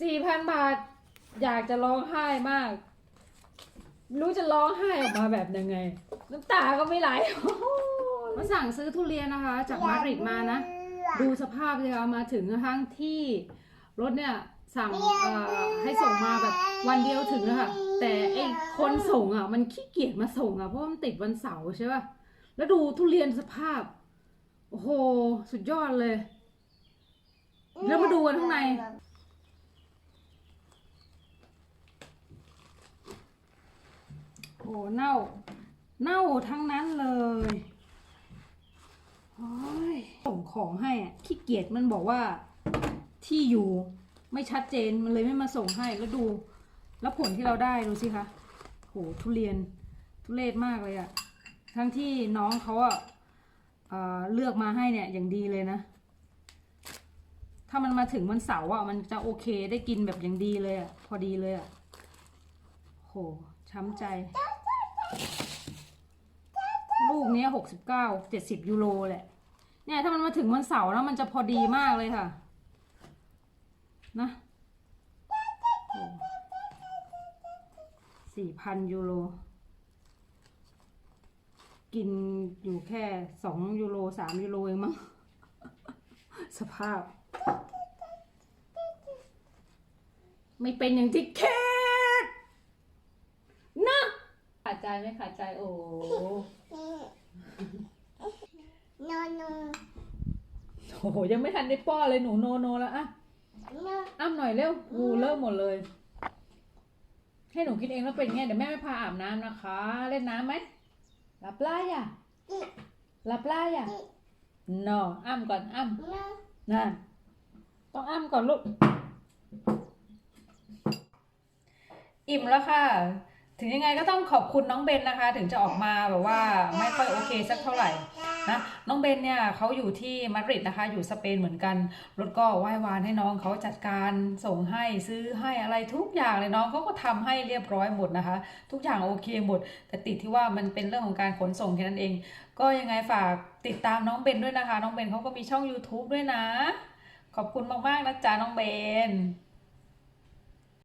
สี่พันบาท อยากจะร้องไห้มาก รู้จะร้องไห้ออกมาแบบยังไง น้ำตาก็ไม่ไหล มาสั่งซื้อทุเรียนนะคะ จากมาดริดมานะ ดูสภาพเลยค่ะมาถึงทั้งที่รถเนี่ยสั่งเอ่อให้ส่งมาแบบวันเดียวถึงนะคะแต่ไอ้คนส่งอะ มันขี้เกียจมาส่งอะเพราะมันติดวันเสาร์ใช่ป่ะแล้วดูทุเรียนสภาพ โอ้โห สุดยอดเลย แล้วมาดูกันข้างใน อ้เน่า เน่าทั้งนั้นเลยโอ้ยส่งของให้อะขี้เกียจมันบอกว่าที่อยู่ไม่ชัดเจนมันเลยไม่มาส่งให้แล้วดู แล้วผลที่เราได้ดูสิคะโหทุเรียนทุเรศมากเลยอะทั้งที่น้องเขาอะเอ่อเลือกมาให้เนี่ยอย่างดีเลยนะ ถ้ามันมาถึงวันเสาร์อะมันจะโอเคได้กินแบบอย่างดีเลยอะพอดีเลยอะโหช้ำใจ ลูกเนี้หกสิบเก้าเจ็ดสิบยูโรแหละ เนี่ย ถ้ามันมาถึงวันเสาร์แล้วมันจะพอดีมากเลยค่ะ นะสี่พันยูโร กินอยู่แค่สองยูโรสามยูโรเองมั้ง สภาพ ไม่เป็นอย่างที่คิดนะขาด ใจไหม่ขาดใจโอ้โนโนโอ้โหยังไม่ทันได้ป้อนเลยหนูโนโนแล้วอะโนอ้ำหน่อยเร็วงูเริ่มหมดเลย ให้หนูกินเองแล้วเป็นไงเดี๋ยวแม่ไม่พาอาบน้ำนะคะ เล่นน้ำไหมหลับไล่อะหลับไล่อะนออ้ำก่อนอ้ำโนนั่นต้องอ้ำก่อนลูก อิ่มแล้วค่ะ ถึงยังไงก็ต้องขอบคุณน้องเบนนะคะ ถึงจะออกมาแบบว่าไม่ค่อยโอเคสักเท่าไหร่นะน้องเบนเนี่ยเขาอยู่ที่มาดริดนะคะ อยู่สเปนเหมือนกันรถก็ไหว้วานให้น้องเขาจัดการส่งให้ซื้อให้อะไรทุกอย่างเลยน้องเขาก็ทำให้เรียบร้อยหมดนะคะ ทุกอย่างโอเคหมด แต่ติดที่ว่ามันเป็นเรื่องของการขนส่งแค่นั้นเอง ก็ยังไงฝากติดตามน้องเบนด้วยนะคะ น้องเบนเขาก็มีช่อง YouTube ด้วยนะ ขอบคุณมากๆนะจ๊ะน้องเบน